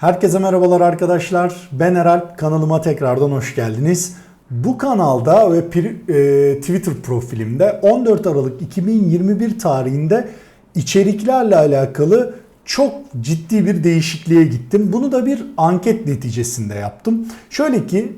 Herkese merhabalar arkadaşlar. Ben Eralp. Kanalıma tekrardan hoş geldiniz. Bu kanalda ve e, Twitter profilimde 14 Aralık 2021 tarihinde içeriklerle alakalı çok ciddi bir değişikliğe gittim. Bunu da bir anket neticesinde yaptım. Şöyle ki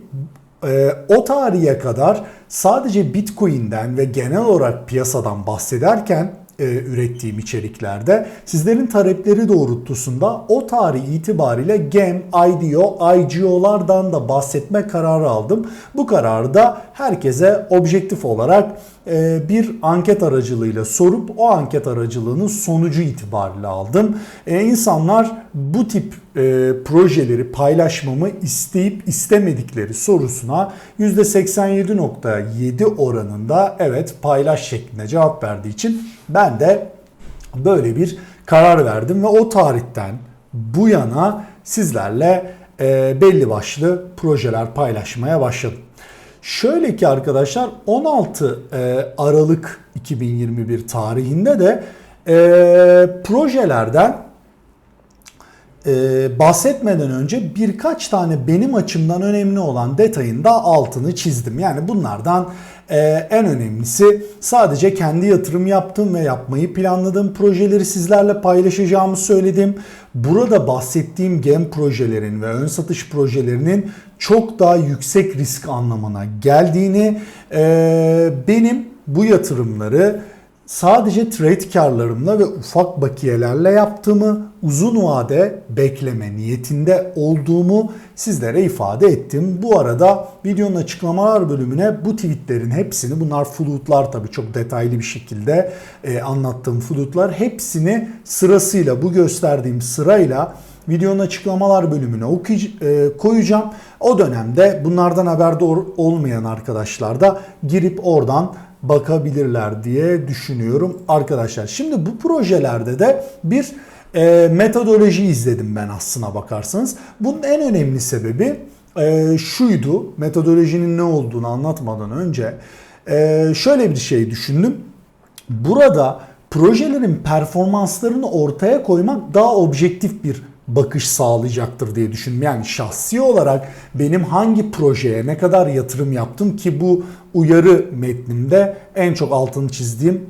e, o tarihe kadar sadece Bitcoin'den ve genel olarak piyasadan bahsederken e, ürettiğim içeriklerde sizlerin talepleri doğrultusunda o tarih itibariyle GEM, IDO, IGO'lardan da bahsetme kararı aldım. Bu kararı da herkese objektif olarak e, bir anket aracılığıyla sorup o anket aracılığının sonucu itibariyle aldım. E, insanlar bu tip e, projeleri paylaşmamı isteyip istemedikleri sorusuna %87.7 oranında evet paylaş şeklinde cevap verdiği için ben de böyle bir karar verdim ve o tarihten bu yana sizlerle e, belli başlı projeler paylaşmaya başladım. Şöyle ki arkadaşlar 16 e, Aralık 2021 tarihinde de e, projelerden e, bahsetmeden önce birkaç tane benim açımdan önemli olan detayın da altını çizdim. Yani bunlardan e, en önemlisi sadece kendi yatırım yaptığım ve yapmayı planladığım projeleri sizlerle paylaşacağımı söyledim. Burada bahsettiğim gem projelerin ve ön satış projelerinin çok daha yüksek risk anlamına geldiğini, e, benim bu yatırımları sadece trade karlarımla ve ufak bakiyelerle yaptığımı, uzun vade bekleme niyetinde olduğumu sizlere ifade ettim. Bu arada videonun açıklamalar bölümüne bu tweetlerin hepsini, bunlar floodlar tabii çok detaylı bir şekilde e, anlattığım floodlar, hepsini sırasıyla bu gösterdiğim sırayla videonun açıklamalar bölümüne e, koyacağım. O dönemde bunlardan haberdar olmayan arkadaşlar da girip oradan bakabilirler diye düşünüyorum arkadaşlar. Şimdi bu projelerde de bir e, metodoloji izledim ben aslına bakarsanız. Bunun en önemli sebebi e, şuydu. Metodolojinin ne olduğunu anlatmadan önce e, şöyle bir şey düşündüm. Burada projelerin performanslarını ortaya koymak daha objektif bir bakış sağlayacaktır diye düşündüm. Yani şahsi olarak benim hangi projeye ne kadar yatırım yaptım ki bu uyarı metnimde en çok altını çizdiğim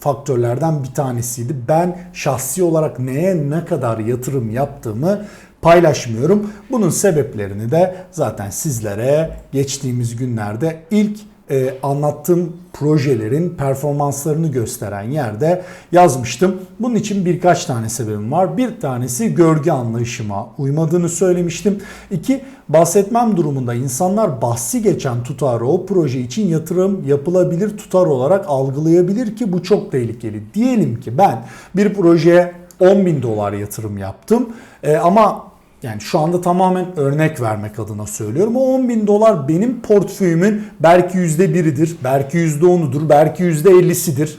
faktörlerden bir tanesiydi. Ben şahsi olarak neye ne kadar yatırım yaptığımı paylaşmıyorum. Bunun sebeplerini de zaten sizlere geçtiğimiz günlerde ilk e, anlattığım projelerin performanslarını gösteren yerde yazmıştım. Bunun için birkaç tane sebebim var. Bir tanesi gölge anlayışıma uymadığını söylemiştim. İki, bahsetmem durumunda insanlar bahsi geçen tutarı o proje için yatırım yapılabilir tutar olarak algılayabilir ki bu çok tehlikeli. Diyelim ki ben bir projeye 10 bin dolar yatırım yaptım e, ama yani şu anda tamamen örnek vermek adına söylüyorum. O 10 bin dolar benim portföyümün belki %1'idir, belki %10'udur, belki %50'sidir.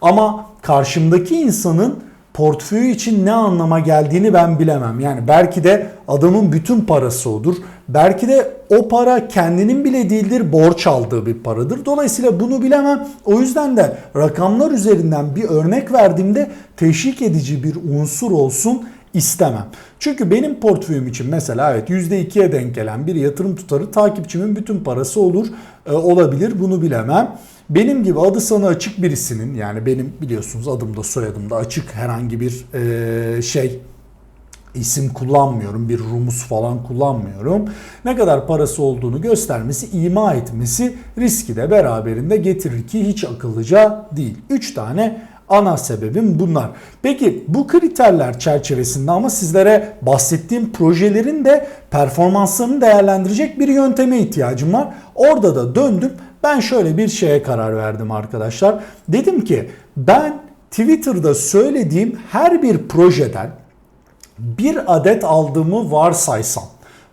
Ama karşımdaki insanın portföyü için ne anlama geldiğini ben bilemem. Yani belki de adamın bütün parası odur. Belki de o para kendinin bile değildir, borç aldığı bir paradır. Dolayısıyla bunu bilemem. O yüzden de rakamlar üzerinden bir örnek verdiğimde teşvik edici bir unsur olsun istemem. Çünkü benim portföyüm için mesela evet %2'ye denk gelen bir yatırım tutarı takipçimin bütün parası olur e, olabilir bunu bilemem. Benim gibi adı sana açık birisinin yani benim biliyorsunuz adımda soyadımda açık herhangi bir e, şey isim kullanmıyorum, bir rumus falan kullanmıyorum. Ne kadar parası olduğunu göstermesi, ima etmesi riski de beraberinde getirir ki hiç akıllıca değil. 3 tane ana sebebim bunlar. Peki bu kriterler çerçevesinde ama sizlere bahsettiğim projelerin de performanslarını değerlendirecek bir yönteme ihtiyacım var. Orada da döndüm. Ben şöyle bir şeye karar verdim arkadaşlar. Dedim ki ben Twitter'da söylediğim her bir projeden bir adet aldığımı varsaysam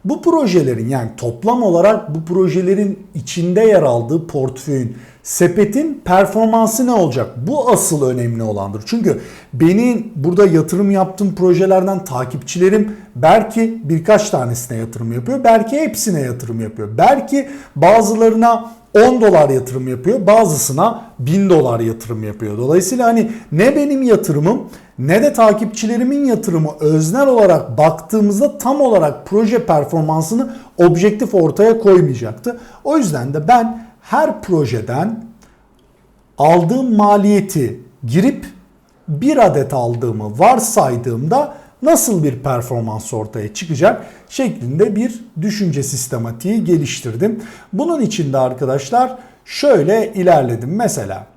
bu projelerin yani toplam olarak bu projelerin içinde yer aldığı portföyün sepetin performansı ne olacak? Bu asıl önemli olandır. Çünkü benim burada yatırım yaptığım projelerden takipçilerim belki birkaç tanesine yatırım yapıyor. Belki hepsine yatırım yapıyor. Belki bazılarına 10 dolar yatırım yapıyor. Bazısına 1000 dolar yatırım yapıyor. Dolayısıyla hani ne benim yatırımım ne de takipçilerimin yatırımı öznel olarak baktığımızda tam olarak proje performansını objektif ortaya koymayacaktı. O yüzden de ben her projeden aldığım maliyeti girip bir adet aldığımı varsaydığımda nasıl bir performans ortaya çıkacak şeklinde bir düşünce sistematiği geliştirdim. Bunun için de arkadaşlar şöyle ilerledim. Mesela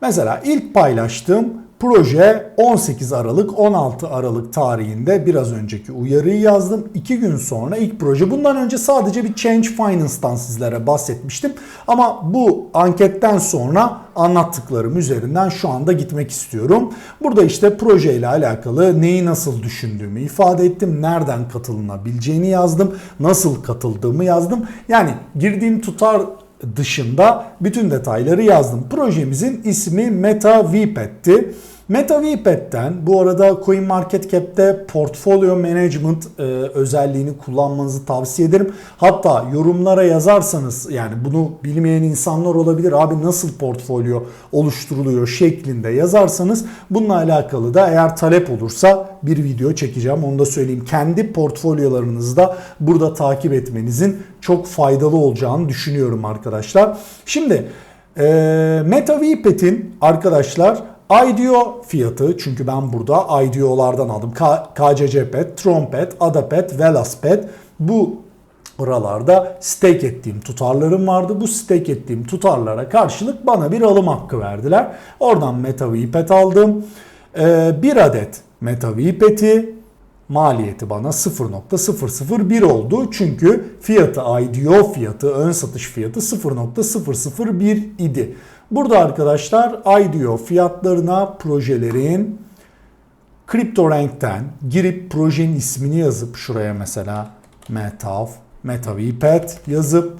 mesela ilk paylaştığım Proje 18 Aralık 16 Aralık tarihinde biraz önceki uyarıyı yazdım. 2 gün sonra ilk proje. Bundan önce sadece bir Change Finance'dan sizlere bahsetmiştim. Ama bu anketten sonra anlattıklarım üzerinden şu anda gitmek istiyorum. Burada işte projeyle alakalı neyi nasıl düşündüğümü ifade ettim. Nereden katılınabileceğini yazdım. Nasıl katıldığımı yazdım. Yani girdiğim tutar dışında bütün detayları yazdım. Projemizin ismi Meta VPET'ti. Meta VPET'ten bu arada CoinMarketCap'te Portfolio Management e, özelliğini kullanmanızı tavsiye ederim. Hatta yorumlara yazarsanız yani bunu bilmeyen insanlar olabilir. Abi nasıl portfolyo oluşturuluyor şeklinde yazarsanız bununla alakalı da eğer talep olursa bir video çekeceğim. Onu da söyleyeyim. Kendi portfolyolarınızda burada takip etmenizin çok faydalı olacağını düşünüyorum arkadaşlar. Şimdi e, Meta VPET'in arkadaşlar IDO fiyatı çünkü ben burada IDO'lardan aldım. K- KCC Pet, Velaspet bu oralarda stake ettiğim tutarlarım vardı. Bu stake ettiğim tutarlara karşılık bana bir alım hakkı verdiler. Oradan MetaVPet aldım. Ee, bir adet MetaVPet'i maliyeti bana 0.001 oldu. Çünkü fiyatı IDO fiyatı, ön satış fiyatı 0.001 idi. Burada arkadaşlar IDO fiyatlarına projelerin CryptoRank'ten girip projenin ismini yazıp şuraya mesela Metav, MetaVPet yazıp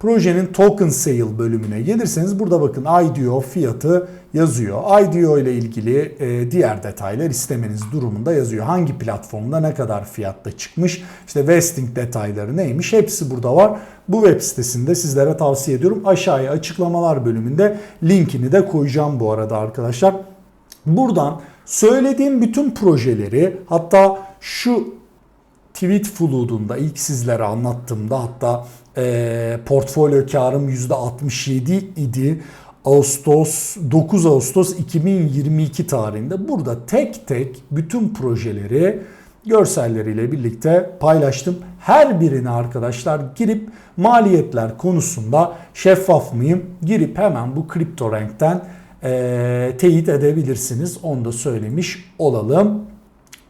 projenin token sale bölümüne gelirseniz burada bakın IDO fiyatı yazıyor. IDO ile ilgili e, diğer detaylar istemeniz durumunda yazıyor. Hangi platformda ne kadar fiyatta çıkmış, işte vesting detayları neymiş hepsi burada var. Bu web sitesinde sizlere tavsiye ediyorum. Aşağıya açıklamalar bölümünde linkini de koyacağım bu arada arkadaşlar. Buradan söylediğim bütün projeleri hatta şu tweet flood'unda ilk sizlere anlattığımda hatta e, portfolyo karım %67 idi. Ağustos 9 Ağustos 2022 tarihinde burada tek tek bütün projeleri görselleriyle birlikte paylaştım. Her birine arkadaşlar girip maliyetler konusunda şeffaf mıyım? Girip hemen bu CryptoRank'ten e, teyit edebilirsiniz. Onu da söylemiş olalım.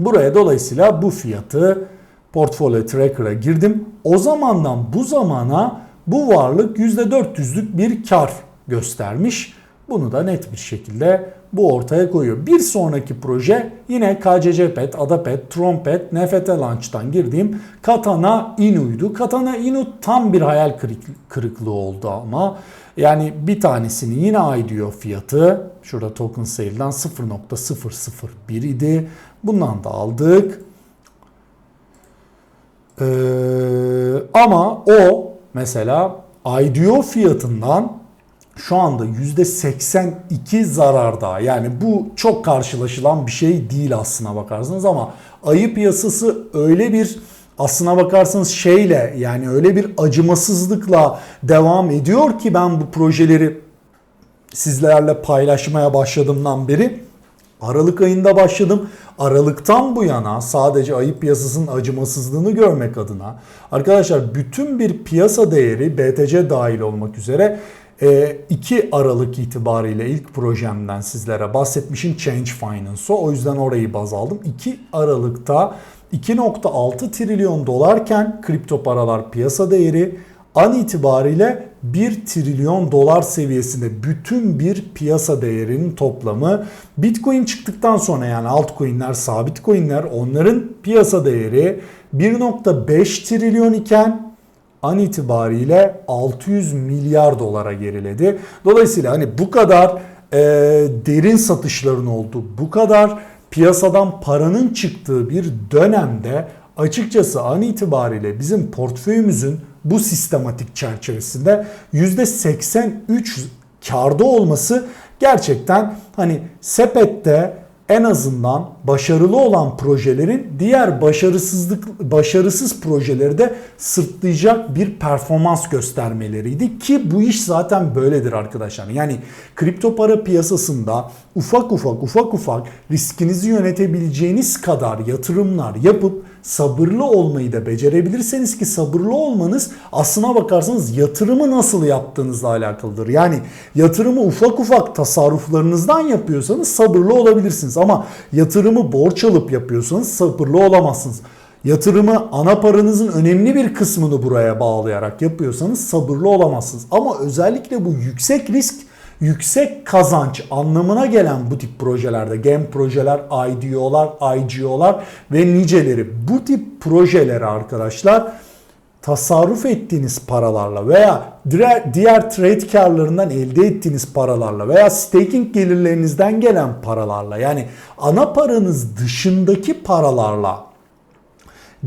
Buraya dolayısıyla bu fiyatı Portfolio Tracker'a girdim. O zamandan bu zamana bu varlık %400'lük bir kar göstermiş. Bunu da net bir şekilde bu ortaya koyuyor. Bir sonraki proje yine KCC Pet, Adapet, Trompet, NFT Launch'tan girdiğim Katana Inu'ydu. Katana Inu tam bir hayal kırıklığı oldu ama yani bir tanesinin yine ay diyor fiyatı. Şurada token sale'dan 0.001 idi. Bundan da aldık. Ee, ama o mesela IDO fiyatından şu anda %82 zararda. Yani bu çok karşılaşılan bir şey değil aslına bakarsanız ama ayı piyasası öyle bir aslına bakarsanız şeyle yani öyle bir acımasızlıkla devam ediyor ki ben bu projeleri sizlerle paylaşmaya başladığımdan beri Aralık ayında başladım. Aralıktan bu yana sadece ayıp piyasasının acımasızlığını görmek adına arkadaşlar bütün bir piyasa değeri BTC dahil olmak üzere 2 e, Aralık itibariyle ilk projemden sizlere bahsetmişim Change Finance'o. O yüzden orayı baz aldım. 2 Aralık'ta 2.6 trilyon dolarken kripto paralar piyasa değeri an itibariyle 1 trilyon dolar seviyesinde bütün bir piyasa değerinin toplamı. Bitcoin çıktıktan sonra yani altcoin'ler, sabit coin'ler onların piyasa değeri 1.5 trilyon iken an itibariyle 600 milyar dolara geriledi. Dolayısıyla hani bu kadar e, derin satışların olduğu, bu kadar piyasadan paranın çıktığı bir dönemde açıkçası an itibariyle bizim portföyümüzün bu sistematik çerçevesinde %83 karda olması gerçekten hani sepette en azından başarılı olan projelerin diğer başarısızlık başarısız projeleri de sırtlayacak bir performans göstermeleriydi ki bu iş zaten böyledir arkadaşlar. Yani kripto para piyasasında ufak ufak ufak ufak riskinizi yönetebileceğiniz kadar yatırımlar yapıp sabırlı olmayı da becerebilirseniz ki sabırlı olmanız aslına bakarsanız yatırımı nasıl yaptığınızla alakalıdır. Yani yatırımı ufak ufak tasarruflarınızdan yapıyorsanız sabırlı olabilirsiniz ama yatırımı borç alıp yapıyorsanız sabırlı olamazsınız. Yatırımı ana paranızın önemli bir kısmını buraya bağlayarak yapıyorsanız sabırlı olamazsınız. Ama özellikle bu yüksek risk yüksek kazanç anlamına gelen bu tip projelerde GEM projeler, IDO'lar, IGO'lar ve niceleri bu tip projeleri arkadaşlar tasarruf ettiğiniz paralarla veya diğer, trade karlarından elde ettiğiniz paralarla veya staking gelirlerinizden gelen paralarla yani ana paranız dışındaki paralarla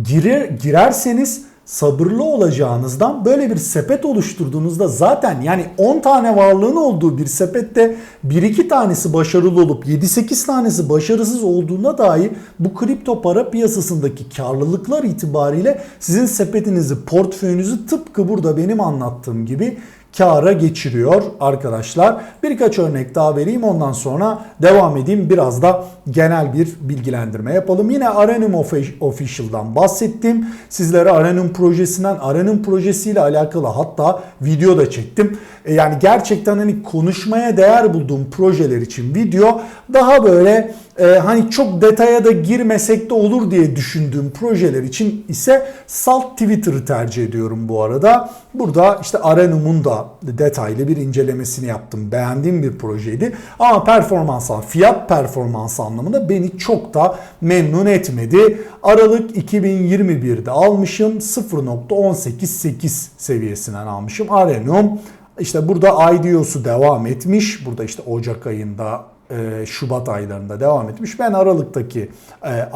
girer, girerseniz sabırlı olacağınızdan böyle bir sepet oluşturduğunuzda zaten yani 10 tane varlığın olduğu bir sepette 1-2 tanesi başarılı olup 7-8 tanesi başarısız olduğuna dair bu kripto para piyasasındaki karlılıklar itibariyle sizin sepetinizi, portföyünüzü tıpkı burada benim anlattığım gibi kâra geçiriyor arkadaşlar. Birkaç örnek daha vereyim ondan sonra devam edeyim. Biraz da genel bir bilgilendirme yapalım. Yine Arenum Official'dan bahsettim. Sizlere Arenum projesinden, Arenum projesiyle alakalı hatta video da çektim. E, yani gerçekten hani konuşmaya değer bulduğum projeler için video daha böyle e, hani çok detaya da girmesek de olur diye düşündüğüm projeler için ise salt Twitter'ı tercih ediyorum bu arada. Burada işte Arenum'un da detaylı bir incelemesini yaptım. Beğendiğim bir projeydi. Ama performans, fiyat performans anlamında beni çok da memnun etmedi. Aralık 2021'de almışım. 0.188 seviyesinden almışım. Arenum işte burada IDO'su devam etmiş. Burada işte Ocak ayında e, Şubat aylarında devam etmiş. Ben Aralık'taki e,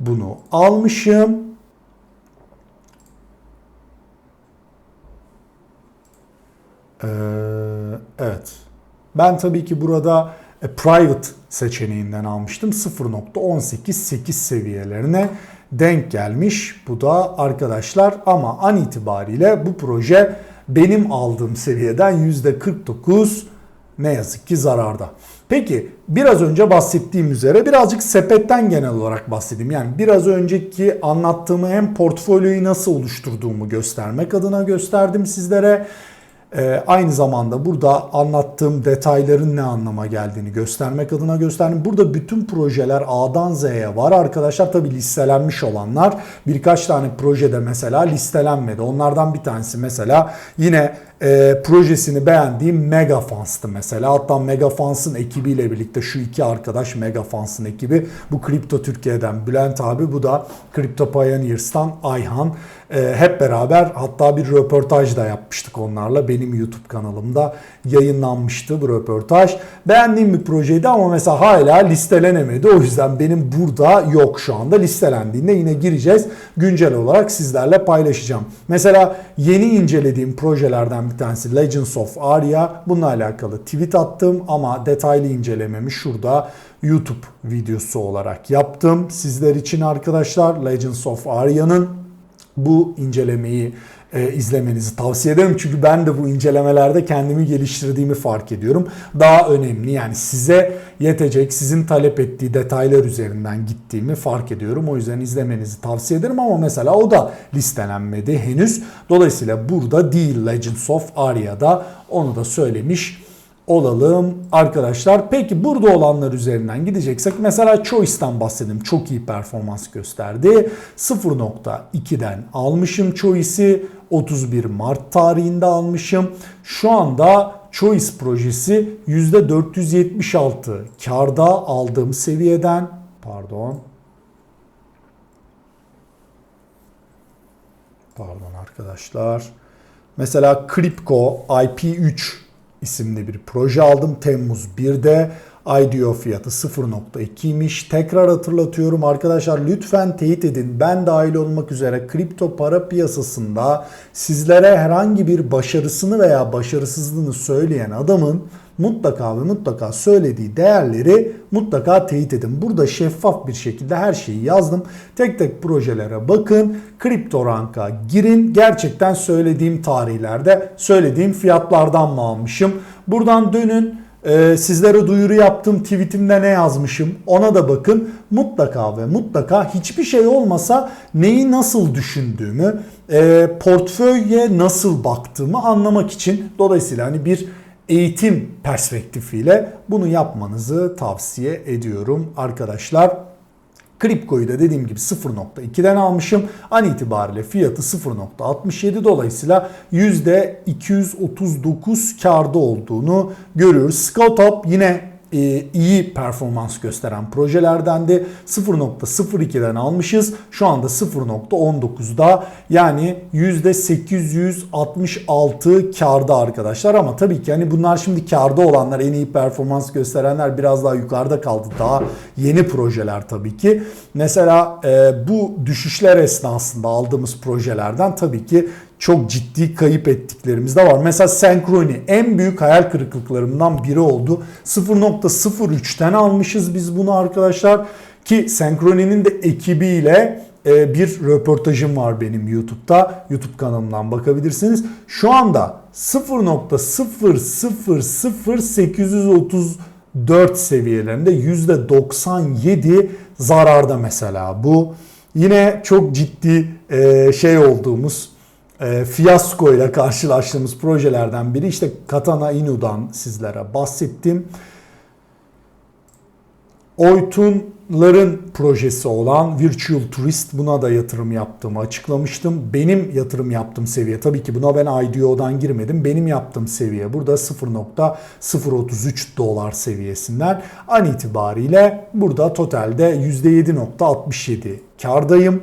bunu almışım. Ee, evet. Ben tabii ki burada e, private seçeneğinden almıştım. 0.188 seviyelerine denk gelmiş. Bu da arkadaşlar ama an itibariyle bu proje benim aldığım seviyeden %49 ne yazık ki zararda. Peki biraz önce bahsettiğim üzere birazcık sepetten genel olarak bahsedeyim. Yani biraz önceki anlattığımı hem portfolyoyu nasıl oluşturduğumu göstermek adına gösterdim sizlere. Ee, aynı zamanda burada anlattığım detayların ne anlama geldiğini göstermek adına gösterdim. Burada bütün projeler A'dan Z'ye var arkadaşlar. Tabi listelenmiş olanlar birkaç tane projede mesela listelenmedi. Onlardan bir tanesi mesela yine e, projesini beğendiğim Megafans'tı mesela. Hatta Megafans'ın ekibiyle birlikte şu iki arkadaş Megafans'ın ekibi. Bu Kripto Türkiye'den Bülent abi bu da Kripto Pioneers'tan Ayhan. E, hep beraber hatta bir röportaj da yapmıştık onlarla. Benim YouTube kanalımda yayınlanmıştı bu röportaj. Beğendiğim bir projeydi ama mesela hala listelenemedi. O yüzden benim burada yok şu anda. Listelendiğinde yine gireceğiz. Güncel olarak sizlerle paylaşacağım. Mesela yeni incelediğim projelerden bir tanesi Legends of Arya. Bununla alakalı tweet attım ama detaylı incelememi şurada YouTube videosu olarak yaptım. Sizler için arkadaşlar Legends of Arya'nın bu incelemeyi e, izlemenizi tavsiye ederim. Çünkü ben de bu incelemelerde kendimi geliştirdiğimi fark ediyorum. Daha önemli yani size yetecek, sizin talep ettiği detaylar üzerinden gittiğimi fark ediyorum. O yüzden izlemenizi tavsiye ederim ama mesela o da listelenmedi henüz. Dolayısıyla burada değil Legends of Arya'da onu da söylemiş olalım arkadaşlar. Peki burada olanlar üzerinden gideceksek mesela Choice'tan bahsedelim. Çok iyi performans gösterdi. 0.2'den almışım Choice'i. 31 Mart tarihinde almışım. Şu anda Choice projesi %476 karda aldığım seviyeden pardon pardon arkadaşlar mesela Kripko IP3 isimli bir proje aldım Temmuz 1'de. IDO fiyatı 0.2'ymiş. Tekrar hatırlatıyorum arkadaşlar lütfen teyit edin. Ben dahil olmak üzere kripto para piyasasında sizlere herhangi bir başarısını veya başarısızlığını söyleyen adamın mutlaka ve mutlaka söylediği değerleri mutlaka teyit edin. Burada şeffaf bir şekilde her şeyi yazdım. Tek tek projelere bakın. Kripto ranka girin. Gerçekten söylediğim tarihlerde söylediğim fiyatlardan mı almışım? Buradan dönün. Ee, sizlere duyuru yaptım tweetimde ne yazmışım ona da bakın mutlaka ve mutlaka hiçbir şey olmasa neyi nasıl düşündüğümü e, portföye nasıl baktığımı anlamak için dolayısıyla hani bir eğitim perspektifiyle bunu yapmanızı tavsiye ediyorum arkadaşlar. Kripko'yu da dediğim gibi 0.2'den almışım. An itibariyle fiyatı 0.67 dolayısıyla %239 karda olduğunu görüyoruz. Scoutop yine iyi performans gösteren projelerdendi. 0.02'den almışız. Şu anda 0.19'da yani %866 karda arkadaşlar ama tabii ki hani bunlar şimdi karda olanlar en iyi performans gösterenler biraz daha yukarıda kaldı. Daha yeni projeler tabii ki. Mesela e, bu düşüşler esnasında aldığımız projelerden tabii ki çok ciddi kayıp ettiklerimiz de var. Mesela Synchrony en büyük hayal kırıklıklarımdan biri oldu. 0.03'ten almışız biz bunu arkadaşlar. Ki Synchrony'nin de ekibiyle e, bir röportajım var benim YouTube'da. YouTube kanalımdan bakabilirsiniz. Şu anda 0.000834 seviyelerinde %97 zararda mesela bu. Yine çok ciddi e, şey olduğumuz e, fiyasko ile karşılaştığımız projelerden biri işte Katana Inu'dan sizlere bahsettim. Oytunların projesi olan Virtual Tourist buna da yatırım yaptığımı açıklamıştım. Benim yatırım yaptığım seviye tabii ki buna ben IDO'dan girmedim. Benim yaptığım seviye burada 0.033 dolar seviyesinden an itibariyle burada totalde %7.67 kardayım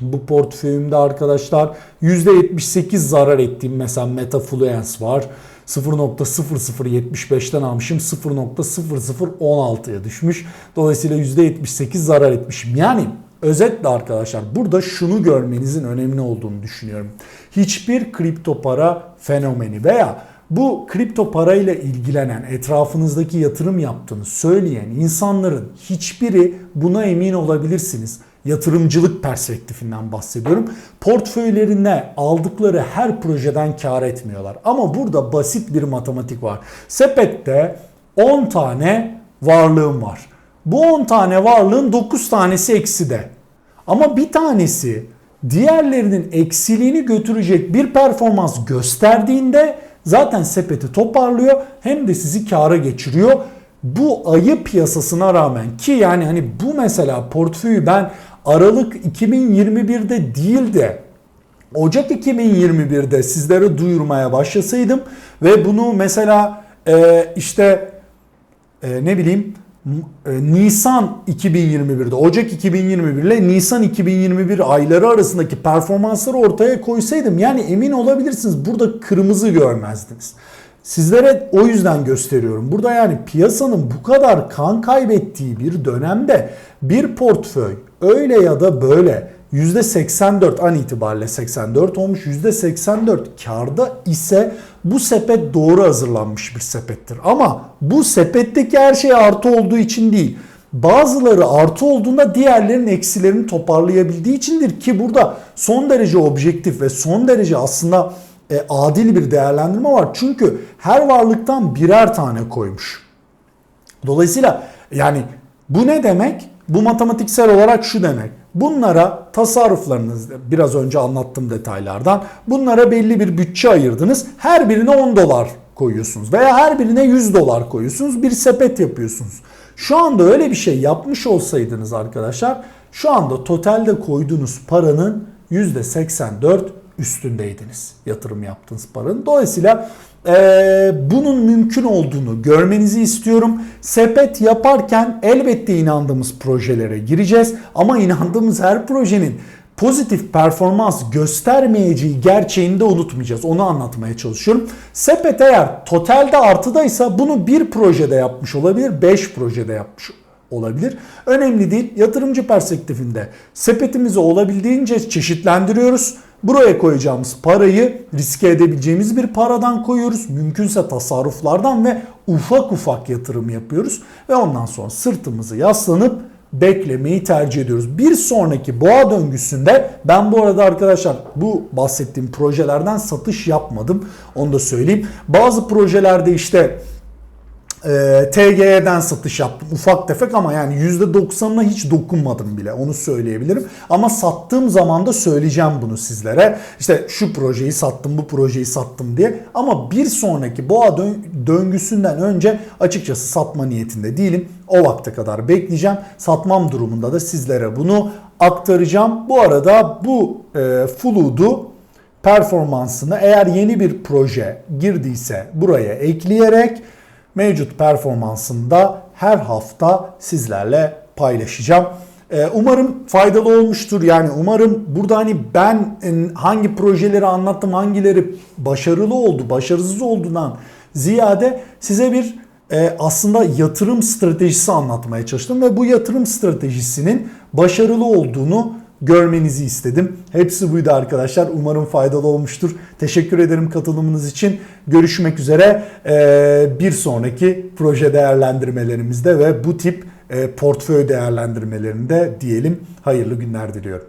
bu portföyümde arkadaşlar %78 zarar ettiğim mesela Metafluence var. 0.0075'ten almışım 0.0016'ya düşmüş. Dolayısıyla %78 zarar etmişim. Yani özetle arkadaşlar burada şunu görmenizin önemli olduğunu düşünüyorum. Hiçbir kripto para fenomeni veya bu kripto parayla ilgilenen, etrafınızdaki yatırım yaptığını söyleyen insanların hiçbiri buna emin olabilirsiniz yatırımcılık perspektifinden bahsediyorum. Portföylerine aldıkları her projeden kar etmiyorlar. Ama burada basit bir matematik var. Sepette 10 tane varlığım var. Bu 10 tane varlığın 9 tanesi ekside. Ama bir tanesi diğerlerinin eksiliğini götürecek bir performans gösterdiğinde zaten sepeti toparlıyor hem de sizi kara geçiriyor. Bu ayı piyasasına rağmen ki yani hani bu mesela portföyü ben Aralık 2021'de değil de Ocak 2021'de sizlere duyurmaya başlasaydım ve bunu mesela e, işte e, ne bileyim e, Nisan 2021'de Ocak 2021 ile Nisan 2021 ayları arasındaki performansları ortaya koysaydım yani emin olabilirsiniz burada kırmızı görmezdiniz. Sizlere o yüzden gösteriyorum. Burada yani piyasanın bu kadar kan kaybettiği bir dönemde bir portföy öyle ya da böyle %84 an itibariyle 84 olmuş. %84 karda ise bu sepet doğru hazırlanmış bir sepettir. Ama bu sepetteki her şey artı olduğu için değil. Bazıları artı olduğunda diğerlerinin eksilerini toparlayabildiği içindir ki burada son derece objektif ve son derece aslında e, adil bir değerlendirme var. Çünkü her varlıktan birer tane koymuş. Dolayısıyla yani bu ne demek? Bu matematiksel olarak şu demek. Bunlara tasarruflarınız biraz önce anlattığım detaylardan bunlara belli bir bütçe ayırdınız. Her birine 10 dolar koyuyorsunuz veya her birine 100 dolar koyuyorsunuz. Bir sepet yapıyorsunuz. Şu anda öyle bir şey yapmış olsaydınız arkadaşlar şu anda totalde koyduğunuz paranın %84 üstündeydiniz yatırım yaptığınız paranın. Dolayısıyla e, bunun mümkün olduğunu görmenizi istiyorum. Sepet yaparken elbette inandığımız projelere gireceğiz ama inandığımız her projenin pozitif performans göstermeyeceği gerçeğini de unutmayacağız. Onu anlatmaya çalışıyorum. Sepet eğer totalde artıdaysa bunu bir projede yapmış olabilir, 5 projede yapmış olabilir. Önemli değil. Yatırımcı perspektifinde sepetimizi olabildiğince çeşitlendiriyoruz. Buraya koyacağımız parayı riske edebileceğimiz bir paradan koyuyoruz. Mümkünse tasarruflardan ve ufak ufak yatırım yapıyoruz. Ve ondan sonra sırtımızı yaslanıp beklemeyi tercih ediyoruz. Bir sonraki boğa döngüsünde ben bu arada arkadaşlar bu bahsettiğim projelerden satış yapmadım. Onu da söyleyeyim. Bazı projelerde işte e, TG'den satış yaptım ufak tefek ama yani %90'ına hiç dokunmadım bile onu söyleyebilirim. Ama sattığım zaman da söyleyeceğim bunu sizlere. İşte şu projeyi sattım bu projeyi sattım diye. Ama bir sonraki boğa dön- döngüsünden önce açıkçası satma niyetinde değilim. O vakte kadar bekleyeceğim. Satmam durumunda da sizlere bunu aktaracağım. Bu arada bu e, Fluid'u performansını eğer yeni bir proje girdiyse buraya ekleyerek mevcut performansını da her hafta sizlerle paylaşacağım. Ee, Umarım faydalı olmuştur. Yani umarım burada hani ben e, hangi projeleri anlattım, hangileri başarılı oldu, başarısız olduğundan ziyade size bir e, aslında yatırım stratejisi anlatmaya çalıştım ve bu yatırım stratejisinin başarılı olduğunu görmenizi istedim. Hepsi buydu arkadaşlar. Umarım faydalı olmuştur. Teşekkür ederim katılımınız için. Görüşmek üzere Ee, bir sonraki proje değerlendirmelerimizde ve bu tip e, portföy değerlendirmelerinde diyelim hayırlı günler diliyorum.